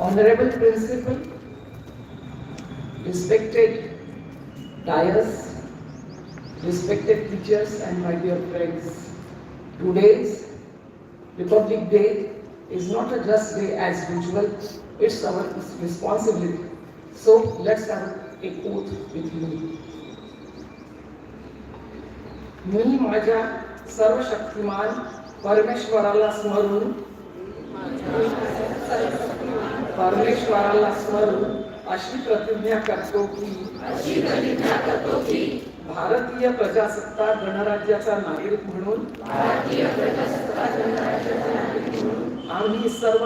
Honorable Principal, respected dais, respected teachers and my dear friends, today's Republic Day is not a just day as usual, it's our responsibility. So let's have a oath with you. मी माझ्या सर्वशक्तिमान परमेश्वराला स्मरून परमेश्वराला स्मरून अशी प्रतिज्ञा करतो की भारतीय प्रजासत्ताक गणराज्याचा नागरिक म्हणून आम्ही सर्व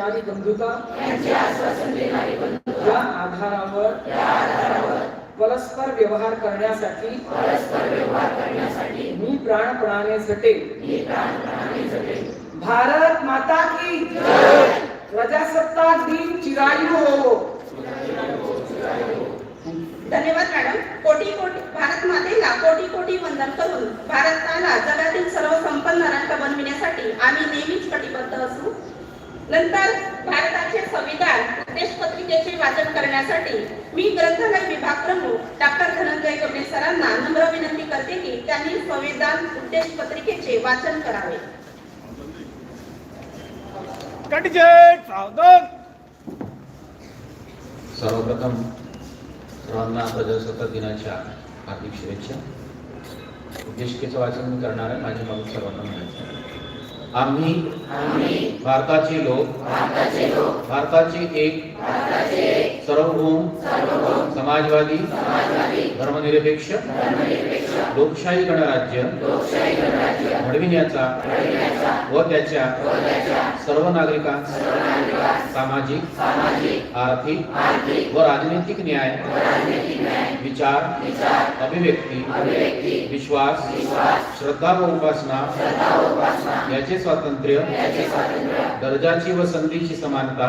बंधुता. या आधारावर परस्पर व्यवहार करण्यासाठी मी प्राणपणाने झटेल. भारत माता की प्रजासत्ताक दिन चिरायू हो. धन्यवाद मॅडम. कोटी कोटी भारत मातेला कोटी कोटी वंदन करून भारताला जगातील सर्व संपन्न राष्ट्र बनविण्यासाठी आम्ही असू नंतर भारताचे संविधान उद्देश पत्रिकेचे वाचन करण्यासाठी मी ग्रंथालय विभाग प्रमुख डॉक्टर धनंजय गवणे सरांना नम्र विनंती करते की त्यांनी संविधान उद्देश पत्रिकेचे वाचन करावे. सर्वप्रथम सर्वांना प्रजासत्ताक दिनाच्या हार्दिक शुभेच्छा. उद्देशिकेचं वाचन करणार आहे. माझ्या मग सर्वांना म्हणायचं आम्ही भारताचे लोक भारताचे एक सार्वभौम समाजवादी धर्मनिरपेक्ष लोकशाही गणराज्य घडविण्याचा व त्याच्या सर्व नागरिकांस सामाजिक आर्थिक व राजनैतिक न्याय विचार अभिव्यक्ती विश्वास श्रद्धा व उपासना याचे स्वातंत्र्य दर्जाची व संधीची समानता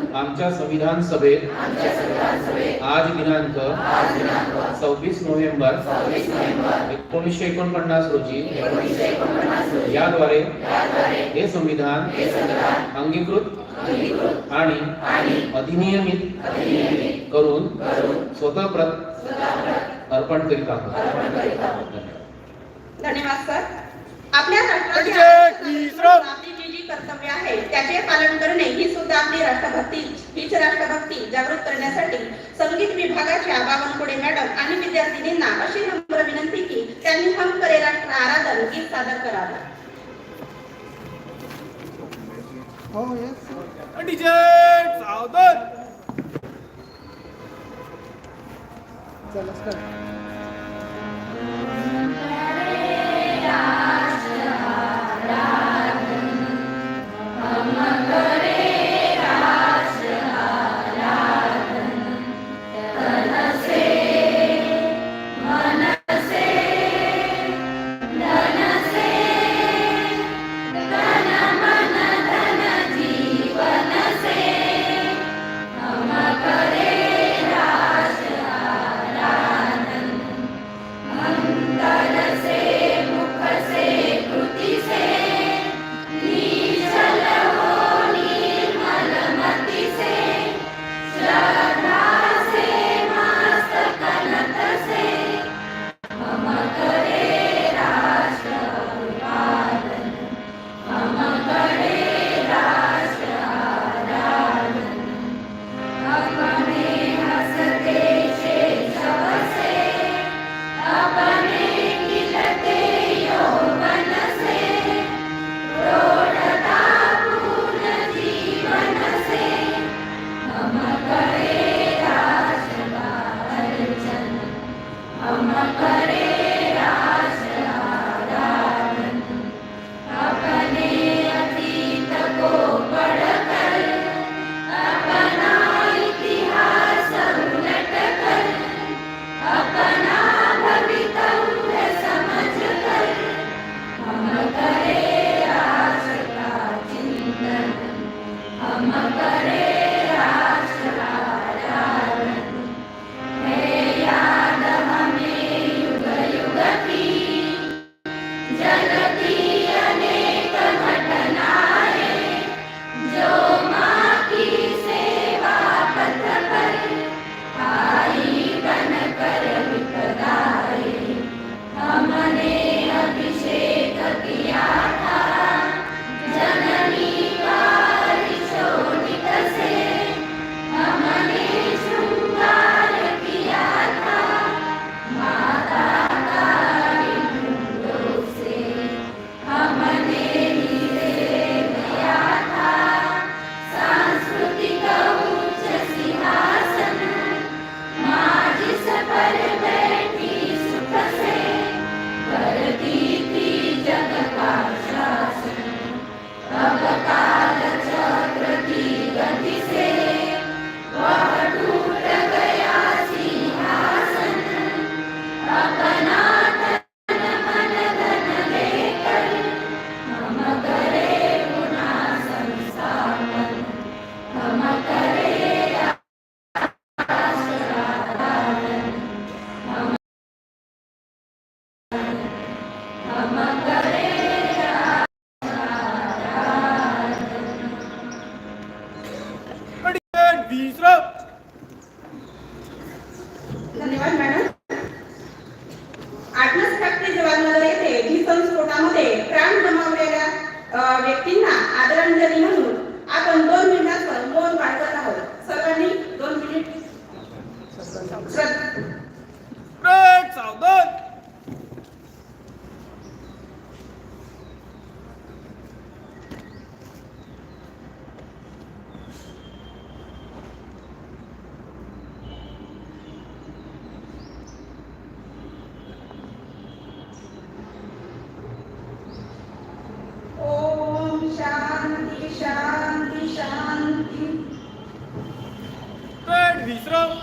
आमच्या संविधान सभेत आज दिनांक सव्वीस नोव्हेंबर एकोणीसशे एकोणपन्नास रोजी याद्वारे हे संविधान अंगीकृत आणि अधिनियमित करून स्वतः प्रत अर्पण करीत आहोत. धन्यवाद. सर. आपल्या कर्तव्य आहे. त्याचे पालन करणे ही सुद्धा आपली राष्ट्रभक्ती हीच राष्ट्रभक्ती जागृत करण्यासाठी संगीत विभागाच्या बावनकुळे मॅडम आणि विद्यार्थिनींना अशी नम्र विनंती की त्यांनी हम करे राष्ट्र आराधन गीत सादर करावे. कटिजेट सावधान. धनसे Mama. हिंदुस्थान स्फोटामध्ये प्राण गमावलेल्या व्यक्तींना आदरांजली म्हणून आपण दोन मिनिटात मौन पाळवत आहोत. सर्वांनी दोन मिनिट श्रद्धा ब्रेक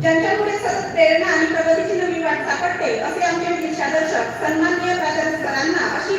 ज्यांच्यामुळे सतत प्रेरणा आणि प्रगतीची नवी वाट सापडते असे आमचे दिशादर्शक सन्माननीय प्राचार्य सरांना अशी